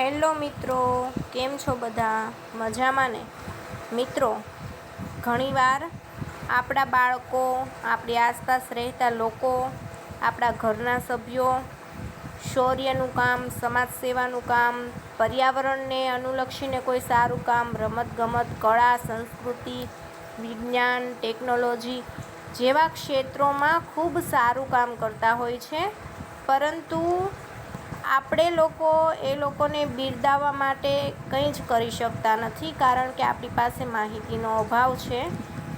Hello મિત્રો, કેમ છો બધા? મજામાં ને? મિત્રો, ઘણીવાર આપણા બાળકો, આપણી આસપાસ રહેતા લોકો, આપણા ઘરના સભ્યો, શૌર્યનું કામ સમાજ સેવાનું કામ, પર્યાવરણને અનુલક્ષીને કોઈ સારું કામ, રમતગમત, કળા, સંસ્કૃતિ, વિજ્ઞાન, ટેકનોલોજી જેવા ક્ષેત્રોમાં ખૂબ સારું કામ કરતા હોય છે. પરંતુ આપણે લોકો એ લોકોને બિરદાવવા માટે કંઈ જ કરી શકતા નથી કારણ કે આપણી પાસે માહિતીનો અભાવ છે.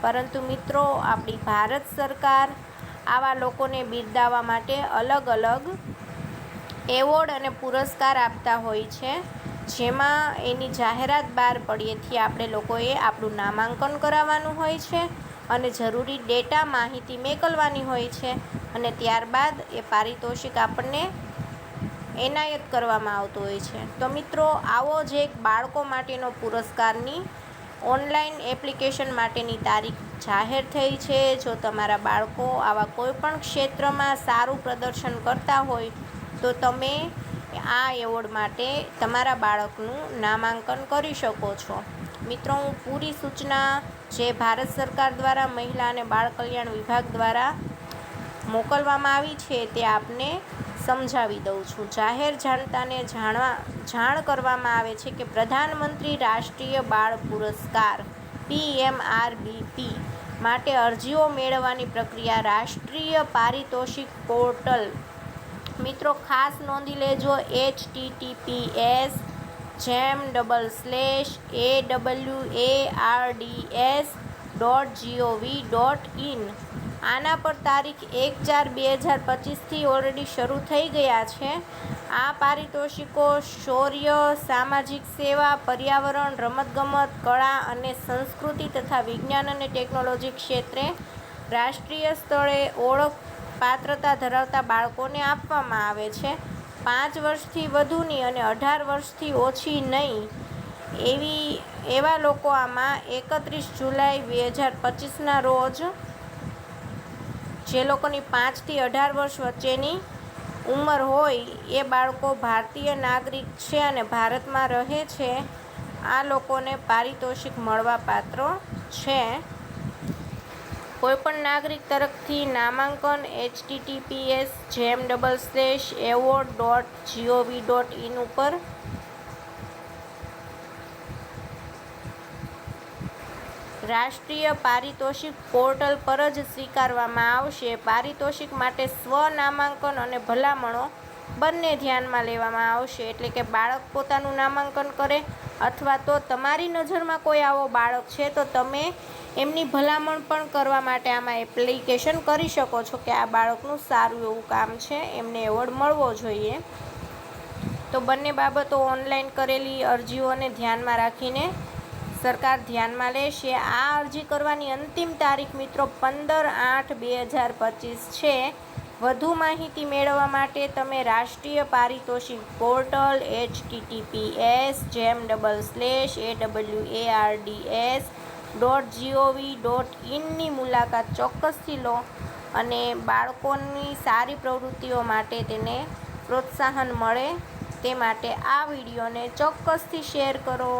પરંતુ મિત્રો, આપણી ભારત સરકાર આવા લોકોને બિરદાવવા માટે અલગ અલગ એવોર્ડ અને પુરસ્કાર આપતા હોય છે. જેમાં એની જાહેરાત બહાર પડ્યેથી આપણે લોકોએ આપણું નામાંકન કરાવવાનું હોય છે અને જરૂરી ડેટા માહિતી મેકલવાની હોય છે અને ત્યારબાદ એ પારિતોષિક આપણને એનાયત કરવામાં આવતો હોય છે. તો મિત્રો, આવો જ એક બાળકો માટેનો પુરસ્કારની ઓનલાઈન એપ્લિકેશન માટેની તારીખ જાહેર થઈ છે. જો તમારા બાળકો આવા કોઈપણ ક્ષેત્રમાં સારું પ્રદર્શન કરતા હોય, તો તમે આ એવોર્ડ માટે તમારા બાળકનું નામાંકન કરી શકો છો. મિત્રો, હું પૂરી સૂચના જે ભારત સરકાર દ્વારા મહિલા અને બાળ કલ્યાણ વિભાગ દ્વારા મોકલવામાં આવી છે, તે આપને સમજાવી દઉં છું. જાહેર જનતાને જાણવા, જાણ કરવામાં આવે છે કે પ્રધાનમંત્રી રાષ્ટ્રીય બાળ પુરસ્કાર, પીએમઆરબીપી, માટે અરજીઓ મેળવવાની પ્રક્રિયા રાષ્ટ્રીય પારિતોષિક પોર્ટલ. મિત્રો, ખાસ નોંધી લેજો H T T P S જેમ double slash A W A R D S dot G O V dot in. આના પર તારીખ એક ચાર બે હજાર પચીસથી ઓલરેડી શરૂ થઈ ગયા છે. આ પારિતોષિકો, શૌર્ય, સામાજિક સેવા, પર્યાવરણ, રમતગમત, કળા અને સંસ્કૃતિ તથા વિજ્ઞાન અને ટેકનોલોજી ક્ષેત્રે રાષ્ટ્રીય સ્તરે ઓળખ પાત્રતા ધરાવતા બાળકોને આપવામાં આવે છે. પાંચ વર્ષથી વધુની અને અઢાર વર્ષથી ઓછી નહીં. એવી, એવા લોકો આમાં એકત્રીસ જુલાઈ બે હજાર પચીસના રોજ જે લોકોની પાંચથી અઢાર વર્ષ વચ્ચેની ઉંમર હોય એ બાળકો ભારતીય નાગરિક છે અને ભારતમાં રહે છે, આ લોકોને પારિતોષિક મળવાપાત્ર છે. કોઈપણ નાગરિક તરફથી નામાંકન H T T P S જેમ double slash award dot G O V dot in ઉપર રાષ્ટ્રીય પારિતોષિક પોર્ટલ પર જ સ્વીકારવામાં આવશે. પારિતોષિક માટે સ્વ નામાંકન અને ભલામણો બંને ધ્યાનમાં લેવામાં આવશે. એટલે કે બાળક પોતાનું નામાંકન કરે અથવા તો તમારી નજરમાં કોઈ આવો બાળક છે તો તમે એમની ભલામણ પણ કરવા માટે આમાં એપ્લિકેશન કરી શકો છો કે આ બાળકનું સારું એવું કામ છે, એમને એવોર્ડ મળવો જોઈએ. તો બંને બાબતો ઓનલાઈન કરેલી અરજીઓને ધ્યાનમાં રાખીને સરકાર ધ્યાનમાં લેશે. આ અરજી કરવાની અંતિમ તારીખ મિત્રો પંદર આઠ બે હજાર પચીસ છે. વધુ માહિતી મેળવવા માટે તમે રાષ્ટ્રીય પારિતોષિક portal H T T P S જેમ double slash A W A R D S dot G O V dot ઇનની મુલાકાત ચોક્કસથી લો અને બાળકોની સારી પ્રવૃત્તિઓ માટે તેને પ્રોત્સાહન મળે તે માટે આ વિડીયોને ચોક્કસથી શેર કરો.